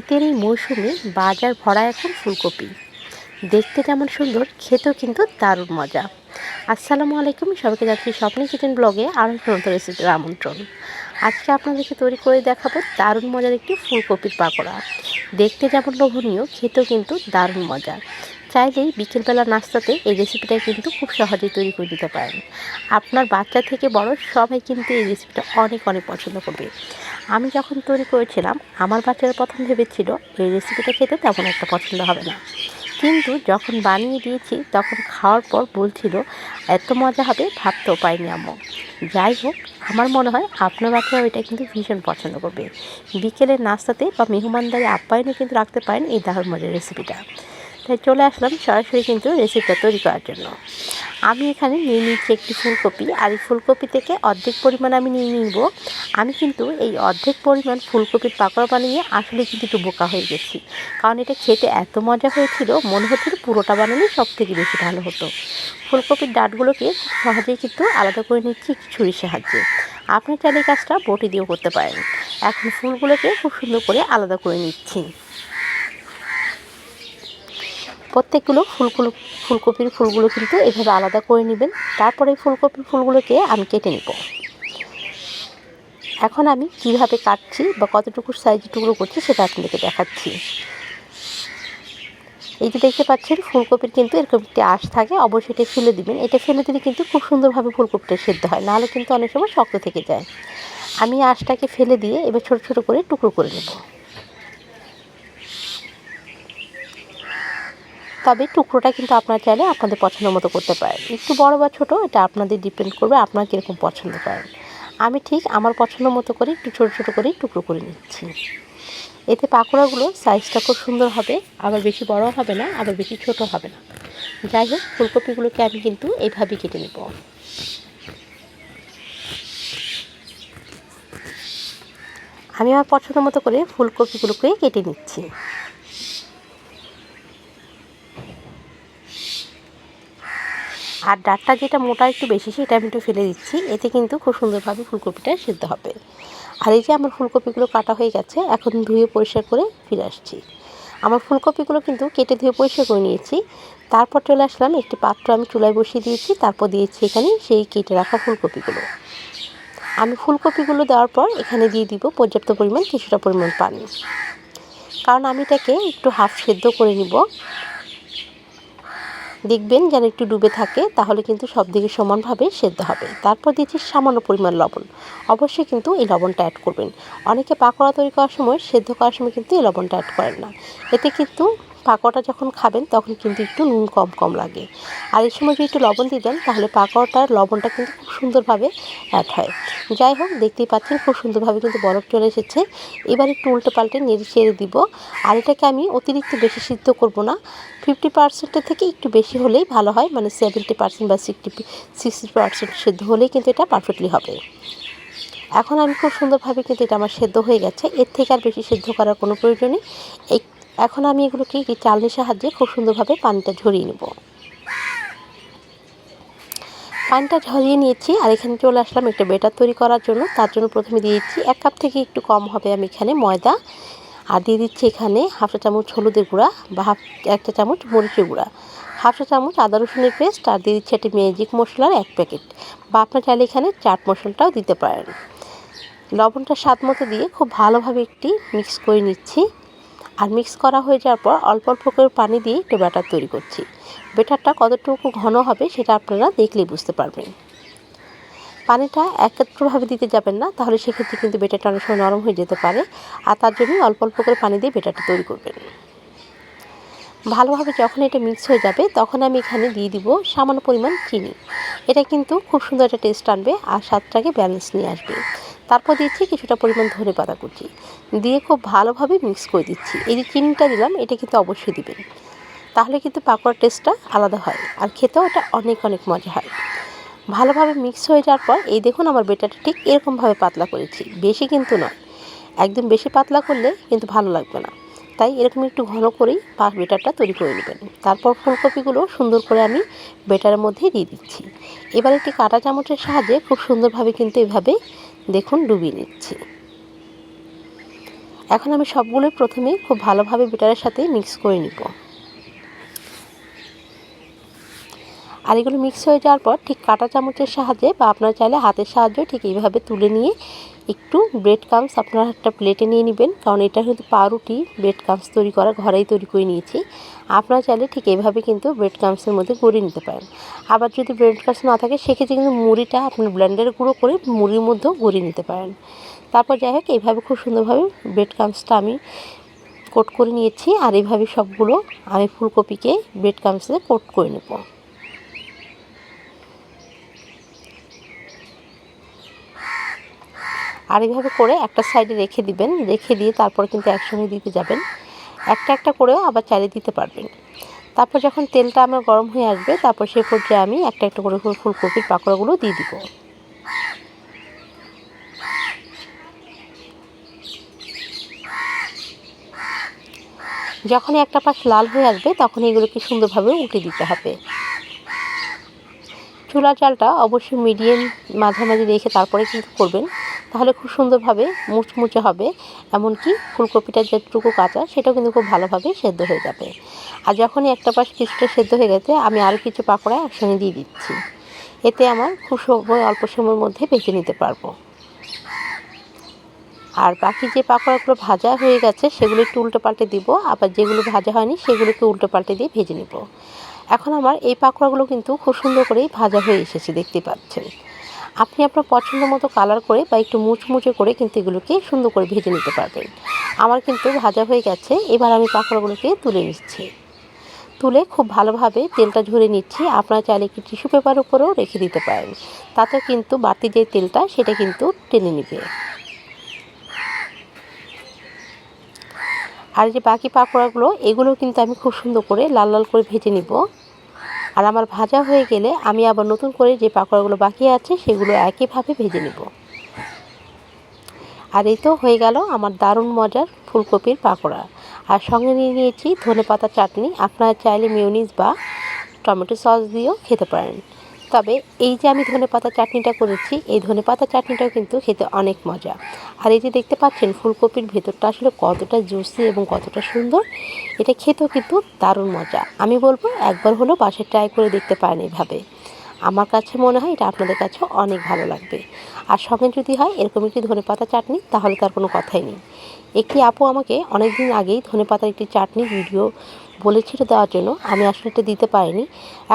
শীতের এই মৌসুমে বাজার ভরা এখন ফুলকপি। দেখতে যেমন সুন্দর, খেতেও কিন্তু দারুণ মজা। আসসালামু আলাইকুম, সবাইকে যাচ্ছি স্বপ্নে কিচেন ব্লগে আরও নতুন রেসিপির আমন্ত্রণ। আজকে আপনাদেরকে তৈরি করে দেখাবো দারুণ মজার একটি ফুলকপির পাকোড়া। দেখতে যেমন লোভনীয়, খেতেও কিন্তু দারুণ মজা। চাইলেই বিকেলবেলা নাস্তাতে এই রেসিপিটা কিন্তু খুব সহজেই তৈরি করে দিতে পারেন। আপনার বাচ্চা থেকে বড় সবাই কিন্তু এই রেসিপিটা অনেক অনেক পছন্দ করবে। আমি যখন তৈরি করেছিলাম, আমার বাচ্চারা প্রথম ভেবেছিল এই রেসিপিটা খেতে তেমন একটা পছন্দ হবে না। কিন্তু যখন বানিয়ে দিয়েছি, তখন খাওয়ার পর বলছিল, এত মজা হবে, ভাবতেও পাইনি আম্মু। যাই হোক, আমার মনে হয় আপনার বাচ্চারাও এটা কিন্তু ভীষণ পছন্দ করবে। বিকেলের নাস্তাতে বা মেহমানদারি আপ্যায়নে কিন্তু রাখতে পারেন এই দাহর মজার রেসিপিটা তাই চলে আসলাম সরাসরি কিন্তু রেসিপিটা তৈরি করার জন্য। আমি এখানে নিয়ে নিচ্ছি একটি ফুলকপি আর এই ফুলকপি থেকে অর্ধেক পরিমাণ আমি নিয়ে নিব। আমি কিন্তু এই অর্ধেক পরিমাণ ফুলকপির পাকড়া বানিয়ে আসলে কিন্তু একটু বোকা হয়ে গেছি। কারণ এটা খেতে এত মজা হয়েছিল, মনে হচ্ছিল পুরোটা বানালে সব থেকে বেশি ভালো হতো। ফুলকপির ডাঁটগুলোকে সহজেই কিন্তু আলাদা করে নিচ্ছি ছুরির সাহায্যে। আপনি চাইলে কাজটা বটি দিয়েও করতে পারেন। এখন ফুলগুলোকে খুব সুন্দর করে আলাদা করে নিচ্ছি। প্রত্যেকগুলো ফুলগুলো, ফুলকপির ফুলগুলো কিন্তু এভাবে আলাদা করে নেবেন। তারপরে ফুলকপির ফুলগুলোকে আমি কেটে নেব। এখন আমি কীভাবে কাটছি বা কতটুকু সাইজ টুকরো করছি সেটা আপনাদেরকে দেখাচ্ছি। এই যে দেখতে পাচ্ছেন, ফুলকপির কিন্তু এরকম একটি আঁশ থাকে, অবশ্যই এটা ফেলে দিবেন। এটা ফেলে দিলে কিন্তু খুব সুন্দরভাবে ফুলকপিটা সেদ্ধ হয়, নাহলে কিন্তু অনেক সময় শক্ত থেকে যায়। আমি আঁশটাকে ফেলে দিয়ে এবার ছোট ছোট করে টুকরো করে নেব। তবে টুকরোটা কিন্তু আপনারা চাইলে আপনাদের পছন্দ মতো করতে পারেন। একটু বড় বা ছোট, এটা আপনাদের ডিপেন্ড করবে আপনারা কীরকম পছন্দ করেন। আমি ঠিক আমার পছন্দ মতো করে একটু ছোটো ছোটো করে টুকরো করে নিচ্ছি। এতে পাকোড়াগুলো সাইজটা খুব সুন্দর হবে, আবার বেশি বড় হবে না, আবার বেশি ছোট হবে না। যাই হোক, ফুলকপিগুলোকে আমি কিন্তু এইভাবেই কেটে নেব। আমি আমার পছন্দ মতো করে ফুলকপিগুলোকে কেটে নিচ্ছি। আর ডাঁটটা যেটা মোটা একটু বেশি, সেটা আমি একটু ফেলে দিচ্ছি। এতে কিন্তু খুব সুন্দরভাবে ফুলকপিটা সিদ্ধ হবে। আর এই যে আমার ফুলকপিগুলো কাটা হয়ে গেছে, এখন ধুয়ে পরিষ্কার করে ফিরে আসছি। আমার ফুলকপিগুলো কিন্তু কেটে ধুয়ে পরিষ্কার করে নিয়েছি। তারপর চলে আসলাম, একটি পাত্র আমি চুলায় বসিয়ে দিয়েছি, তারপর দিয়েছি এখানে সেই কেটে রাখা ফুলকপিগুলো। আমি ফুলকপিগুলো দেওয়ার পর এখানে দিয়ে দিব পর্যাপ্ত পরিমাণ, কিছুটা পরিমাণ পানি। কারণ আমি এটাকে একটু হাফ সেদ্ধ করে নিব। দেখবেন যেন একটু ডুবে থাকে, তাহলে কিন্তু সব দিকে সমানভাবে সেদ্ধ হবে। তারপর দিয়েছি সামান্য পরিমাণ লবণ। অবশ্যই কিন্তু এই লবণটা অ্যাড করবেন। অনেকে পাকোড়া তৈরি করার সময়, সেদ্ধ করার সময় কিন্তু এই লবণটা অ্যাড করেন না। এতে কিন্তু পাকোড়াটা যখন খাবেন, তখন কিন্তু একটু নুন কম কম লাগে। আর এই সময় যদি একটু লবণ দিয়ে দেন, তাহলে পাকোড়াটার লবণটা কিন্তু খুব সুন্দরভাবে অ্যাড হয়। যাই হোক, দেখতেই পাচ্ছেন খুব সুন্দরভাবে কিন্তু বরফ চলে এসেছে। এবার একটু উল্টে পাল্টে নেড়ে চেড়ে দিব। আর এটাকে আমি অতিরিক্ত বেশি সিদ্ধ করব না। ফিফটি পার্সেন্টের থেকে একটু বেশি হলেই ভালো হয় মানে সেভেন্টি পার্সেন্ট বা সিক্সটি সিক্সটি পার্সেন্ট সেদ্ধ হলেই কিন্তু এটা পারফেক্টলি হবে। এখন আমি খুব সুন্দরভাবে কিন্তু এটা আমার সেদ্ধ হয়ে গেছে। এর থেকে আর বেশি সেদ্ধ করার কোনো প্রয়োজন নেই। এখন আমি এগুলোকে একটি চালনির সাহায্যে খুব সুন্দরভাবে পানিটা ঝরিয়ে নেব। পানিটা ঝরিয়ে নিয়েছি আর এখানে চলে আসলাম একটা বেটার তৈরি করার জন্য। তার জন্য প্রথমে দিয়েছি এক কাপ থেকে একটু কম হবে আমি এখানে ময়দা। আর দিয়ে দিচ্ছি এখানে হাফ চা চামচ হলুদের গুঁড়া বা হাফ একটা চামচ মরিচের গুঁড়া। হাফ চা চামচ আদা রসুনের পেস্ট আর দিয়ে দিচ্ছি একটি ম্যাজিক মশলার এক প্যাকেট। বা আপনার চাইলে এখানে চাট মশলাটাও দিতে পারেন। লবণটা স্বাদ মতো দিয়ে খুব ভালোভাবে একটি মিক্স করে নিচ্ছি। আর মিক্স করা হয়ে যাওয়ার পর অল্প অল্প করে পানি দিয়ে একটু ব্যাটার তৈরি করছি। ব্যাটারটা কতটুকু ঘন হবে সেটা আপনারা দেখলেই বুঝতে পারবেন। পানিটা একত্রভাবে দিতে যাবেন না, তাহলে সেক্ষেত্রে কিন্তু বেটারটা অনেক সময় নরম হয়ে যেতে পারে। আর তার জন্যই অল্প অল্প করে পানি দিয়ে বেটারটা তৈরি করবেন। ভালোভাবে যখন এটা মিক্স হয়ে যাবে, তখন আমি এখানে দিয়ে দিব সামান্য পরিমাণ চিনি। এটা কিন্তু খুব সুন্দর একটা টেস্ট আনবে আর স্বাদটাকে ব্যালেন্স নিয়ে আসবে। তারপর দিচ্ছি কিছুটা পরিমাণ ধনে পাতা কুচি। দিয়ে খুব ভালোভাবে মিক্স করে দিচ্ছি। এই যে চিনিটা দিলাম, এটা কিন্তু অবশ্যই দিবেন। তাহলে কিন্তু পাকোড়ার টেস্টটা আলাদা হয় আর খেতেও এটা অনেক অনেক মজা হয়। ভালোভাবে মিক্স হয়ে যাওয়ার পর, এই দেখুন আমার বেটারটা ঠিক এরকমভাবে পাতলা করেছি। বেশি কিন্তু নয়। একদম বেশি পাতলা করলে কিন্তু ভালো লাগবে না। তাই এরকম একটু ঘন করেই পাক বেটারটা তৈরি করে নেবেন। তারপর ফুলকপিগুলো সুন্দর করে আমি বেটারের মধ্যে দিয়ে দিচ্ছি। এবার একটি কাঁটা চামচের সাহায্যে খুব সুন্দরভাবে কিন্তু এভাবে দেখুন ডুবিয়ে নিচ্ছি। এখন আমি সবগুলো প্রথমে খুব ভালোভাবে বেটারের সাথে মিক্স করে নিব। আর এগুলো মিক্স হয়ে যাওয়ার পর ঠিক কাঁটা চামচের সাহায্যে বা আপনার চাইলে হাতের সাহায্যে ঠিক এইভাবে তুলে নিয়ে একটু ব্রেড কামস আপনার একটা প্লেটে নিয়ে নেবেন। কারণ এটা কিন্তু পাউরুটি ব্রেড কামস তৈরি করা, ঘরেই তৈরি করে নিয়েছি। আপনারা চাইলে ঠিক এইভাবে কিন্তু ব্রেড কামসের মধ্যে গড়িয়ে নিতে পারেন। আবার যদি ব্রেড কামস না থাকে, সেক্ষেত্রে কিন্তু মুড়িটা আপনার ব্লেন্ডারে গুঁড়ো করে মুড়ির মধ্যেও গড়িয়ে নিতে পারেন। তারপর যাই হোক, এইভাবে খুব সুন্দরভাবে ব্রেড কামসটা আমি কোট করে নিয়েছি। আর এইভাবে সবগুলো আমি ফুলকপিকে ব্রেড কামসে কোট করে নেব। আর এইভাবে করে একটা সাইডে রেখে দিবেন, রেখে দিয়ে তারপর কিন্তু একসঙ্গে দিতে যাবেন। একটা একটা করেও আবার চালিয়ে দিতে পারবেন। তারপর যখন তেলটা আমার গরম হয়ে আসবে, তারপর সে পর্যায়ে আমি একটা একটা করে ফুলকপির পাকোড়াগুলো দিয়ে দিব। যখনই একটা পাশ লাল হয়ে আসবে তখন এগুলোকে সুন্দরভাবে উল্টে দিতে হবে। চুলার চালটা অবশ্যই মিডিয়াম মাঝামাঝি রেখে তারপরে কিন্তু করবেন। তাহলে খুব সুন্দরভাবে মুচমুচে হবে, এমনকি ফুলকপিটা যেটুকু কাঁচা সেটাও কিন্তু খুব ভালোভাবে সেদ্ধ হয়ে যাবে। আর যখনই একটা পাশ কিছুটা সেদ্ধ হয়ে গেছে, আমি আরও কিছু পাকোড়া একসঙ্গে দিয়ে দিচ্ছি। এতে আমার খুব সময়, অল্প সময়ের মধ্যে বেছে নিতে পারব। আর বাকি যে পাকোড়াগুলো ভাজা হয়ে গেছে, সেগুলো একটু উল্টো পাল্টে দিব, আবার যেগুলো ভাজা হয়নি, সেগুলোকে উল্টো পাল্টে দিয়ে ভেজে নেব। এখন আমার এই পাকোড়াগুলো কিন্তু খুব সুন্দর করেই ভাজা হয়ে এসেছে, দেখতে পাচ্ছেন। আপনি আপনার পছন্দ মতো কালার করে বা একটু মুচমুচে করে কিন্তু এগুলোকে সুন্দর করে ভেজে নিতে পারবেন। আমার কিন্তু ভাজা হয়ে গেছে, এবার আমি পাকোড়াগুলোকে তুলে নিচ্ছি। তুলে খুব ভালোভাবে তেলটা ঝরে নিচ্ছি, আপনারা চাইলে একটু টিস্যু পেপার উপরেও রেখে দিতে পারেন। তাতে কিন্তু বাড়তি যে তেলটা, সেটা কিন্তু টেনে নেবে। আর যে বাকি পাকোড়াগুলো এগুলো কিন্তু আমি খুব সুন্দর করে লাল লাল করে ভেজে নিব। আর আমার ভাজা হয়ে গেলে আমি আবার নতুন করে যে পাকোড়াগুলো বাকি আছে, সেগুলো একইভাবে ভেজে নেব। আর এই তো হয়ে গেল আমার দারুণ মজার ফুলকপির পাকোড়া। আর সঙ্গে নিয়ে নিয়েছি ধনে পাতা চাটনি। আপনারা চাইলে মিউনিস বা টমেটো সস দিয়েও খেতে পারেন। তবে এই যে আমি ধনে পাতা চাটনিটা করেছি, এই ধনে পাতা চাটনিটাও কিন্তু খেতে অনেক মজা। আর এই যে দেখতে পাচ্ছেন ফুলকপির ভেতরটা আসলে কতটা জুসি এবং কতটা সুন্দর, এটা খেতেও কিন্তু দারুণ মজা। আমি বলব একবার হলেও বাসায় ট্রাই করে দেখতে পারেন এইভাবে। আমার কাছে মনে হয় এটা আপনাদের কাছেও অনেক ভালো লাগবে। আর সঙ্গে যদি হয় এরকম একটি ধনে পাতা চাটনি, তাহলে তার কোনো কথাই নেই। একটি আপু আমাকে অনেক দিন আগেই ধনে পাতার একটি চাটনি ভিডিও বলেছিল দেওয়ার জন্য আমি আসলে এটা দিতে পারিনি।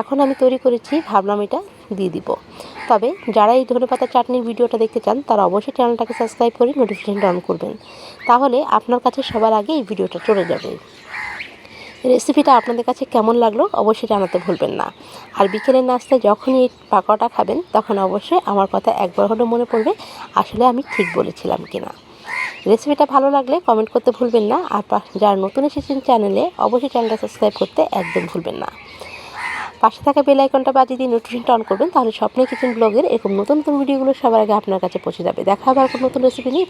এখন আমি তৈরি করেছি, ভাবলাম এটা দিয়ে দিব। তবে যারা এই ধনে পাতা চাটনির ভিডিওটা দেখতে চান, তারা অবশ্যই চ্যানেলটাকে সাবস্ক্রাইব করে নোটিফিকেশানটা অন করবেন। তাহলে আপনার কাছে সবার আগে এই ভিডিওটা চলে যাবে। রেসিপিটা আপনাদের কাছে কেমন লাগল অবশ্যই জানাতে ভুলবেন না। আর বিকেলের নাস্তায় যখনই এই পাকোড়াটা খাবেন, তখন অবশ্যই আমার কথা একবার হলেও মনে পড়বে আসলে আমি ঠিক বলেছিলাম কিনা। রেসিপিটা ভালো লাগলে কমেন্ট করতে ভুলবেন না। আর যারা নতুন এসেছেন চ্যানেলে অবশ্যই চ্যানেলটা সাবস্ক্রাইব করতে একদম ভুলবেন না। পাশে থাকা বেল আইকনটা বাজিয়ে দিয়ে নোটিফিকেশনটা অন করবেন, তাহলে স্বপ্নের কিচেন ব্লগের এরকম নতুন নতুন ভিডিওগুলো সবার আগে আপনার কাছে পৌঁছে যাবে। দেখা হবে আর কোনো নতুন রেসিপি নিয়ে।